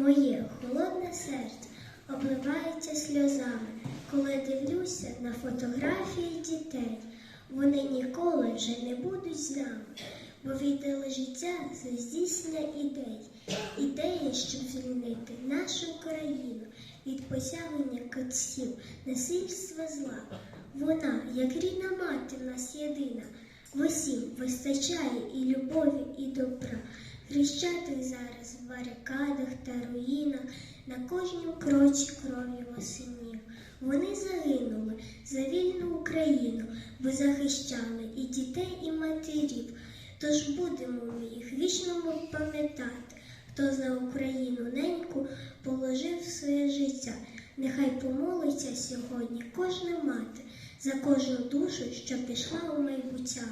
Моє холодне серце обливається сльозами, коли дивлюся на фотографії дітей. Вони ніколи вже не будуть з нами, бо віддали життя за здійснення ідей, ідеї, щоб звільнити нашу країну від посягання катців, насильства зла. Вона, як рідна мати, в нас єдина, в усім вистачає і любові, і добра. Хрещатик зараз в барикадах та на кожнім кроці крові восинів. Вони загинули за вільну Україну, бо захищали і дітей, і матерів. Тож будемо ми їх вічно пам'ятати, хто за Україну неньку положив своє життя. Нехай помолиться сьогодні кожна мати за кожну душу, що пішла у майбуття.